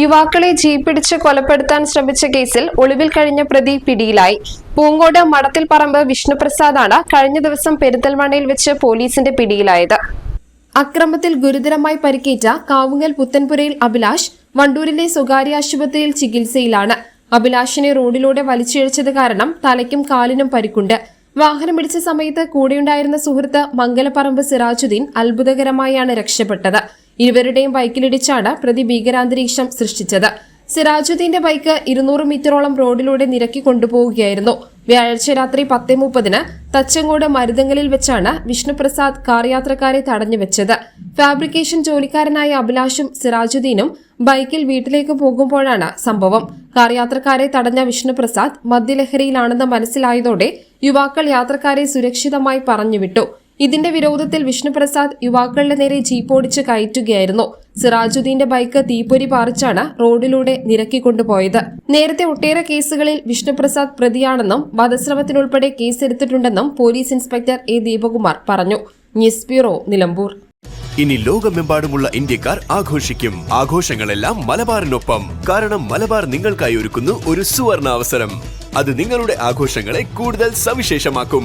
യുവാക്കളെ ജീപ്പിടിച്ച് കൊലപ്പെടുത്താൻ ശ്രമിച്ച കേസിൽ ഒളിവിൽ കഴിഞ്ഞ പ്രതി പിടിയിലായി. പൂങ്കോട് മടത്തിൽ പറമ്പ് വിഷ്ണുപ്രസാദാണ് കഴിഞ്ഞ ദിവസം പെരിന്തൽമണ്ണയിൽ വെച്ച് പോലീസിന്റെ പിടിയിലായത്. അക്രമത്തിൽ ഗുരുതരമായി പരിക്കേറ്റ കാവുങ്ങൽ പുത്തൻപുരയിൽ അഭിലാഷ് വണ്ടൂരിലെ സ്വകാര്യ ആശുപത്രിയിൽ ചികിത്സയിലാണ്. അഭിലാഷിനെ റോഡിലൂടെ വലിച്ചിഴച്ചത് കാരണം തലയ്ക്കും കാലിനും പരിക്കുണ്ട്. വാഹനമിടിച്ച സമയത്ത് കൂടെയുണ്ടായിരുന്ന സുഹൃത്ത് മംഗലപ്പറമ്പ് സിറാജുദ്ദീൻ അത്ഭുതകരമായാണ് രക്ഷപ്പെട്ടത്. ഇരുവരുടെയും ബൈക്കിലിടിച്ചാണ് പ്രതി ഭീകരാന്തരീക്ഷം സൃഷ്ടിച്ചത്. സിറാജുദ്ദീന്റെ ബൈക്ക് ഇരുന്നൂറ് മീറ്ററോളം റോഡിലൂടെ നിരക്കി കൊണ്ടുപോവുകയായിരുന്നു. വ്യാഴാഴ്ച രാത്രി പത്തേ മുപ്പതിന് തച്ചങ്കോട് മരുതങ്ങലിൽ വെച്ചാണ് വിഷ്ണുപ്രസാദ് കാർ യാത്രക്കാരെ തടഞ്ഞുവെച്ചത് ഫാബ്രിക്കേഷൻ ജോലിക്കാരനായ അഭിലാഷും സിറാജുദ്ദീനും ബൈക്കിൽ വീട്ടിലേക്ക് പോകുമ്പോഴാണ് സംഭവം. കാർ യാത്രക്കാരെ തടഞ്ഞ വിഷ്ണുപ്രസാദ് മദ്യലഹരിയിലാണെന്ന് മനസ്സിലായതോടെ യുവാക്കൾ യാത്രക്കാരെ സുരക്ഷിതമായി പറഞ്ഞുവിട്ടു. ഇതിന്റെ വിരോധത്തിൽ വിഷ്ണുപ്രസാദ് യുവാക്കളുടെ നേരെ ജീപ്പോടിച്ച് കയറ്റുകയായിരുന്നു. സിറാജുദ്ദീന്റെ ബൈക്ക് തീപ്പൊരി പാറിച്ചാണ് റോഡിലൂടെ നിരക്കിക്കൊണ്ടുപോയത് നേരത്തെ ഒട്ടേറെ കേസുകളിൽ വിഷ്ണുപ്രസാദ് പ്രതിയാണെന്നും വധശ്രമത്തിനുൾപ്പെടെ കേസെടുത്തിട്ടുണ്ടെന്നും പോലീസ് ഇൻസ്പെക്ടർ എ ദീപകുമാർ പറഞ്ഞു. News bureau Nilambur. ഇനി ലോകമെമ്പാടുമുള്ള ഇന്ത്യക്കാർ ആഘോഷിക്കും. ആഘോഷങ്ങളെല്ലാം മലബാറിനൊപ്പം. കാരണം മലബാർ നിങ്ങൾക്കായി ഒരുക്കുന്നു ഒരു സുവർണ അവസരം അത് നിങ്ങളുടെ ആഘോഷങ്ങളെ കൂടുതൽ സവിശേഷമാക്കും.